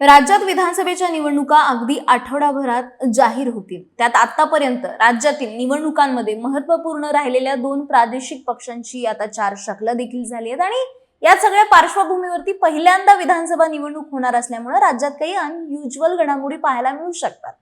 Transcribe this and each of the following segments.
राज्यात विधानसभेच्या निवडणुका अगदी आठवडाभरात जाहीर होतील. त्यात आतापर्यंत राज्यातील निवडणुकांमध्ये महत्त्वपूर्ण राहिलेल्या दोन प्रादेशिक पक्षांची आता चार शकलं देखील झाली आहेत आणि या सगळ्या पार्श्वभूमीवरती पहिल्यांदा विधानसभा निवडणूक होणार असल्यामुळे राज्यात काही अनयुज्युअल घडामोडी पाहायला मिळू शकतात.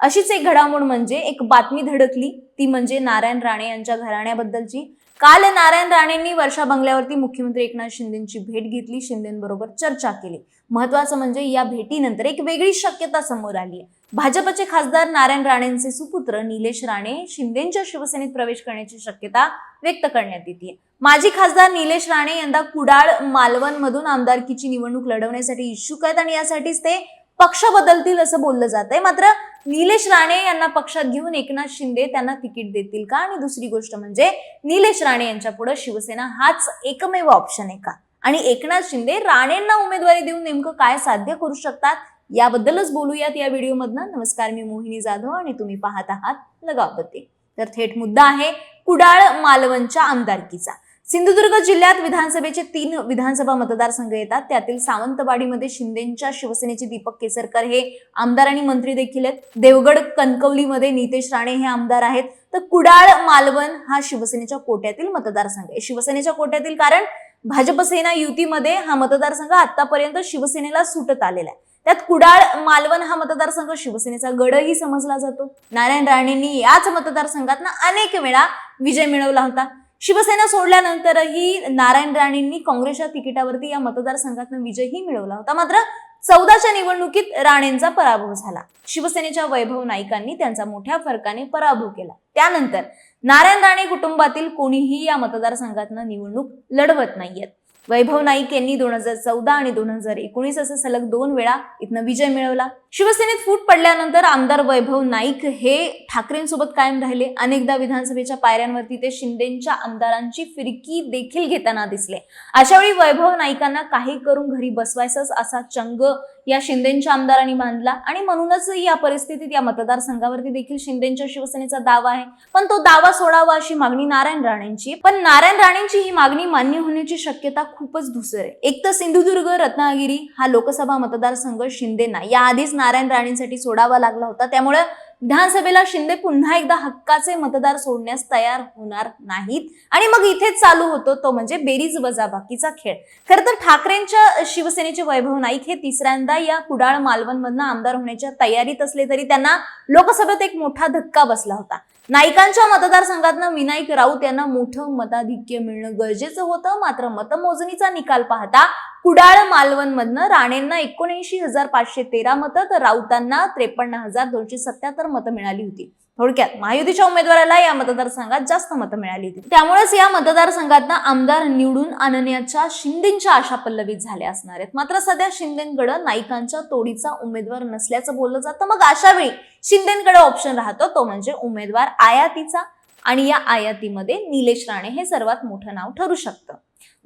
अशीच एक घडामोड म्हणजे एक बातमी धडकली. ती म्हणजे नारायण राणे यांच्या घराण्याबद्दलची. काल नारायण राणेंनी वर्षा बंगल्यावरती मुख्यमंत्री एकनाथ शिंदेची भेट घेतली. शिंदेबरोबर चर्चा केली. महत्वाचं म्हणजे या भेटीनंतर एक वेगळी शक्यता समोर आली आहे भाजपचे खासदार नारायण राणेंचे सुपुत्र निलेश राणे शिंदेच्या शिवसेनेत प्रवेश करण्याची शक्यता व्यक्त करण्यात येते माजी खासदार निलेश राणे यंदा कुडाळ मालवण मधून आमदारकीची निवडणूक लढवण्यासाठी इच्छुक आहेत आणि यासाठीच ते पक्ष बदलतील असं बोललं जात आहे मात्र निलेश राणे यांना पक्षात घेऊन एकनाथ शिंदे त्यांना तिकीट देतील का? आणि दुसरी गोष्ट म्हणजे निलेश राणे यांच्या पुढे शिवसेना हाच एकमेव ऑप्शन आहे का? आणि एकनाथ शिंदे राणेंना उमेदवारी देऊन नेमकं काय साध्य करू शकतात? याबद्दलच बोलूयात या व्हिडिओमधनं. नमस्कार मी मोहिनी जाधव आणि तुम्ही पाहत आहात लगावते तर थेट मुद्दा आहे कुडाळ मालवणच्या आमदारकीचा. सिंधुदुर्ग जिल्ह्यात विधानसभेचे तीन विधानसभा मतदारसंघ येतात. त्यातील सावंतवाडीमध्ये शिंदेच्या शिवसेनेचे दीपक केसरकर हे आमदार आणि मंत्री देखील आहेत. देवगड कणकवलीमध्ये नितेश राणे हे आमदार आहेत. तर कुडाळ मालवण हा शिवसेनेच्या कोट्यातील मतदारसंघ आहे. शिवसेनेच्या कोट्यातील कारण भाजप सेना युतीमध्ये हा मतदारसंघ आतापर्यंत शिवसेनेला सुटत आलेला आहे. त्यात कुडाळ मालवण हा मतदारसंघ शिवसेनेचा गडही समजला जातो. नारायण राणेंनी याच मतदारसंघात अनेक वेळा विजय मिळवला होता. शिवसेना सोडल्यानंतरही नारायण राणेंनी काँग्रेसच्या तिकिटावरती या मतदारसंघातून विजयही मिळवला होता. मात्र चौदाच्या निवडणुकीत राणेंचा पराभव झाला. शिवसेनेच्या वैभव नाईकांनी त्यांचा मोठ्या फरकाने पराभव केला. त्यानंतर नारायण राणे कुटुंबातील कोणीही या मतदारसंघातनं निवडणूक लढवत नाहीयेत. वैभव नाईक यांनी दोन हजार चौदा आणि दोन हजार एकोणीस असे सलग दोन वेळा इथनं विजय मिळवला. शिवसेनेत फूट पडल्यानंतर आमदार वैभव नाईक हे ठाकरेंसोबत कायम राहिले. अनेकदा विधानसभेच्या पायऱ्यांवरती ते शिंदेच्या आमदारांची फिरकी देखील घेताना दिसले. अशावेळी वैभव नाईकांना काही करून घरी बसवायचंच असा चंग या शिंदेच्या आमदारांनी बांधला. आणि म्हणूनच या परिस्थितीत या मतदारसंघावरती देखील शिंदेच्या शिवसेनेचा दावा आहे. पण तो दावा सोडावा अशी मागणी नारायण राणेंची पण नारायण राणेंची ही मागणी मान्य होण्याची शक्यता खूपच धुसर आहे. एक तर सिंधुदुर्ग रत्नागिरी हा लोकसभा मतदारसंघ शिंदेना याआधीच नारायण राणेंसाठी सोडावा लागला होता. त्यामुळे विधानसभेला शिंदे पुन्हा एकदा हक्काचे मतदार सोडण्यास तयार होणार नाहीत. आणि मग इथेच चालू होतो तो म्हणजे बेरीज वजाबाकीचा खेळ. खर तर ठाकरेंच्या शिवसेनेचे वैभव नाईक हे तिसऱ्यांदा या कुडाळ मालवणमधनं आमदार होण्याच्या तयारीत असले तरी त्यांना लोकसभेत एक मोठा धक्का बसला होता. नाईकांच्या मतदारसंघातनं विनायक राऊत यांना मोठं मताधिक्य मिळणं गरजेचं होतं. मात्र मतमोजणीचा निकाल पाहता कुडाळ मालवणमधनं राणेंना एकोणऐंशी हजार पाचशे तेरा मतं तर राऊतांना त्रेपन्न हजार दोनशे सत्याहत्तर मतं मिळाली होती. थोडक्यात महायुतीच्या उमेदवाराला या मतदारसंघात जास्त मतं मिळाली होती. त्यामुळेच या मतदारसंघातनं आमदार निवडून आणण्याच्या शिंदेच्या आशा पल्लवीत झाल्या असणार आहेत. मात्र सध्या शिंदेकडे नाईकांच्या तोडीचा उमेदवार नसल्याचं बोललं जातं. मग अशा वेळी शिंदेकडे ऑप्शन राहतो तो म्हणजे उमेदवार आयातीचा. आणि या आयातीमध्ये निलेश राणे हे सर्वात मोठं नाव ठरू शकतं.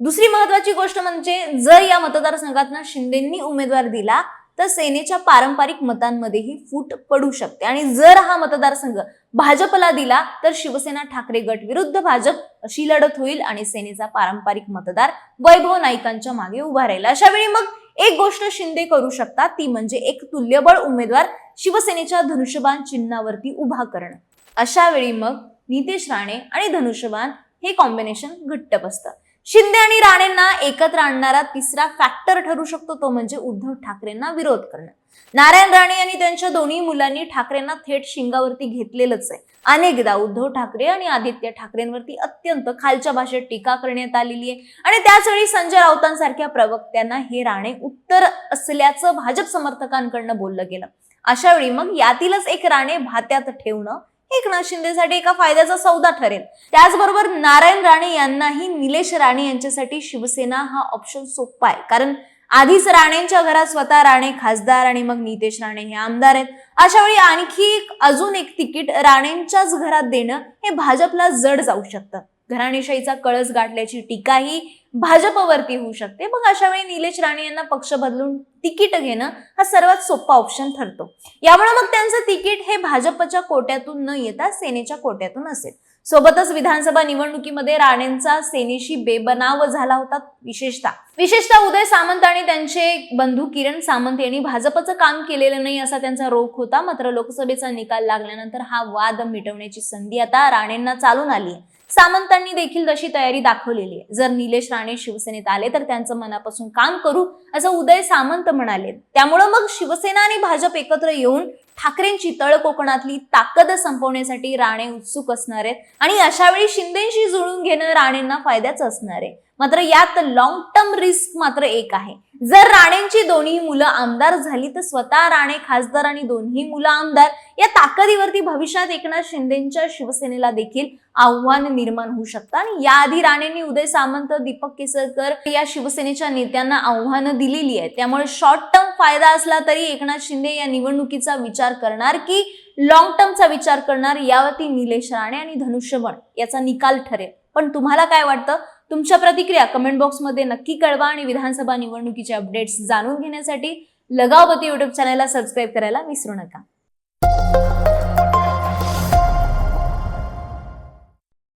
दुसरी महत्वाची गोष्ट म्हणजे जर या मतदारसंघातनं शिंदेंनी उमेदवार दिला तर सेनेच्या पारंपरिक मतांमध्येही फूट पडू शकते. आणि जर हा मतदारसंघ भाजपला दिला तर शिवसेना ठाकरे गट विरुद्ध भाजप अशी लढत होईल आणि सेनेचा पारंपरिक मतदार वैभव नाईकांच्या मागे उभा राहील. अशा वेळी मग एक गोष्ट शिंदे करू शकतात ती म्हणजे एक तुल्यबळ उमेदवार शिवसेनेच्या धनुष्यबाण चिन्हावरती उभा करणं. अशा वेळी मग नितेश राणे आणि धनुष्यबाण हे कॉम्बिनेशन घट्ट बसतं. शिंदे आणि राणेंना एकत्र आणणारा तिसरा फॅक्टर ठरू शकतो तो म्हणजे उद्धव ठाकरेंना विरोध करणं. नारायण राणे आणि त्यांच्या दोन्ही मुलांनी ठाकरेंना थेट शिंगावरती घेतलेलंच आहे. अनेकदा उद्धव ठाकरे आणि आदित्य ठाकरेंवरती अत्यंत खालच्या भाषेत टीका करण्यात आलेली आहे. आणि त्याचवेळी संजय राऊतांसारख्या प्रवक्त्यांना हे राणे उत्तर असल्याचं भाजप समर्थकांकडनं बोललं गेलं. अशा वेळी मग यातीलच एक राणे भात्यात ठेवणं एकनाथ शिंदेसाठी एका फायद्याचा सौदा ठरेल. त्याचबरोबर नारायण राणे यांनाही निलेश राणे यांच्यासाठी शिवसेना हा ऑप्शन सोपा आहे. कारण आधीच राणेंच्या घरात स्वतः राणे खासदार आणि मग नितेश राणे हे आमदार आहेत. अशा वेळी आणखी एक- अजून एक तिकीट राणेंच्याच घरात देणं हे भाजपला जड जाऊ शकतं. घराणेशाहीचा कळस गाठल्याची टीकाही भाजपवरती होऊ शकते. मग अशा वेळी निलेश राणे यांना पक्ष बदलून तिकीट घेणं हा सर्वात सोपा ऑप्शन ठरतो. यामुळे मग त्यांचं तिकीट हे भाजपच्या कोट्यातून न येता सेनेच्या कोट्यातून असेल. सोबतच विधानसभा निवडणुकीमध्ये राणेंचा सेनेशी बेबनाव झाला होता विशेषतः. विशेषतः उदय सामंत आणि त्यांचे बंधू किरण सामंत यांनी भाजपचं काम केलेलं नाही असा त्यांचा रोख होता. मात्र लोकसभेचा निकाल लागल्यानंतर हा वाद मिटवण्याची संधी आता राणेंना चालून आली आहे. सामंतांनी देखील तशी तयारी दाखवलेली आहे. जर निलेश राणे शिवसेनेत आले तर त्यांचं मनापासून काम करू असं उदय सामंत म्हणाले. त्यामुळं मग शिवसेना आणि भाजप एकत्र येऊन ठाकरेंची तळ कोकणातली ताकद संपवण्यासाठी राणे उत्सुक असणार आहेत आणि अशावेळी शिंदेशी जुळून घेणं राणेंना फायद्याचं असणार आहे. मात्र यात लॉंग टर्म रिस्क मात्र एक आहे. जर राणेंची दोन्ही मुलं आमदार झाली तर स्वतः राणे खासदार आणि दोन्ही मुलं आमदार या ताकदीवरती भविष्यात एकनाथ शिंदेच्या शिवसेनेला देखील आव्हान निर्माण होऊ शकतं. आणि याआधी राणेंनी उदय सामंत दीपक केसरकर या शिवसेनेच्या नेत्यांना आव्हानं दिलेली आहेत त्यामुळे शॉर्ट टर्म फायदा असला तरी एकनाथ शिंदे या निवडणुकीचा विचार करणार की लॉंग टर्मचा विचार करणार यावरती निलेश राणे आणि धनुष्यबण याचा निकाल ठरेल. पण तुम्हाला काय वाटतं? तुमच्या प्रतिक्रिया कमेंट बॉक्समध्ये नक्की कळवा आणि विधानसभा निवडणुकीचे अपडेट्स जाणून घेण्यासाठी लगावती युट्यूब चॅनलला सबस्क्राईब करायला विसरू नका.